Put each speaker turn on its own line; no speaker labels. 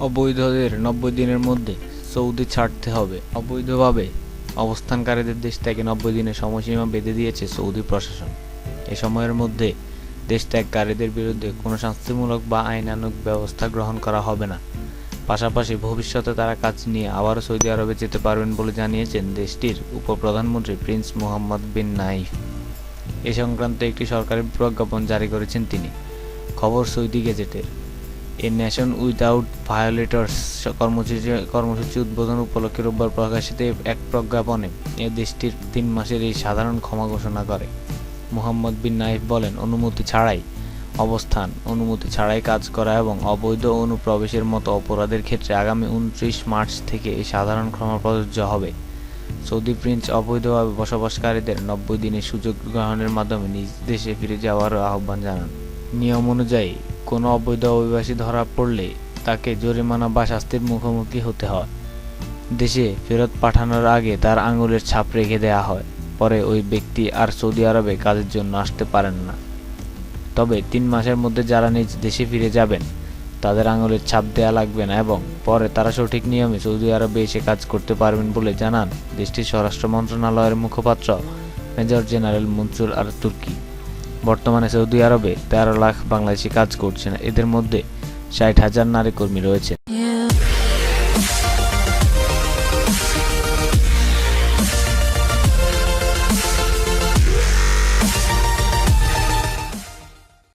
অবৈধদের নব্বই দিনের মধ্যে সৌদি ছাড়তে হবে। অবৈধভাবে অবস্থানকারীদের দেশ থেকে নব্বই দিনের সময়সীমা বেঁধে দিয়েছে সৌদি প্রশাসন। এ সময়ের মধ্যে দেশ ত্যাগকারীদের বিরুদ্ধে কোনো শাস্তিমূলক বা আইনানুগ ব্যবস্থা গ্রহণ করা হবে না। পাশাপাশি ভবিষ্যতে তারা কাজ নিয়ে আবারও সৌদি আরবে যেতে পারবেন বলে জানিয়েছেন দেশটির উপপ্রধানমন্ত্রী প্রিন্স মোহাম্মদ বিন নাইফ। এ সংক্রান্ত একটি সরকারি প্রজ্ঞাপন জারি করেছেন তিনি। খবর সৌদি গেজেটের। এ নেশন উইদাউট ভায়োলেটর্স কর্মসূচি কর্মসূচি উদ্বোধন উপলক্ষে রোববার প্রকাশিত এক প্রজ্ঞাপনে এ দেশটির তিন মাসের এই সাধারণ ক্ষমা ঘোষণা করে। মোহাম্মদ বিন নাইফ বলেন, অনুমতি ছাড়াই অবস্থান, অনুমতি ছাড়াই কাজ করা এবং অবৈধ অনুপ্রবেশের মতো অপরাধের ক্ষেত্রে আগামী উনত্রিশ মার্চ থেকে এই সাধারণ ক্ষমা প্রযোজ্য হবে। সৌদি প্রিন্স অবৈধভাবে বসবাসকারীদের নব্বই দিনের সুযোগ গ্রহণের মাধ্যমে নিজ দেশে ফিরে যাওয়ারও আহ্বান জানান। নিয়ম অনুযায়ী কোনো অবৈধ অভিবাসী ধরা পড়লে তাকে জরিমানা বা শাস্তির মুখোমুখি হতে হয়। দেশে ফেরত পাঠানোর আগে তার আঙুলের ছাপ রেখে দেওয়া হয়। পরে ওই ব্যক্তি আর সৌদি আরবে কাজের জন্য আসতে পারেন না। তবে তিন মাসের মধ্যে যারা নিজ দেশে ফিরে যাবেন, তাদের আঙুলের ছাপ দেয়া লাগবে না এবং পরে তারা সঠিক নিয়মে সৌদি আরবে এসে কাজ করতে পারবেন বলে জানান দেশটির স্বরাষ্ট্র মন্ত্রণালয়ের মুখপাত্র মেজর জেনারেল মনসুর আর তুর্কি। বর্তমানে সৌদি আরবে তেরো লাখ বাংলাদেশি কাজ করছেন। এদের মধ্যে ষাট হাজার নারী কর্মী রয়েছে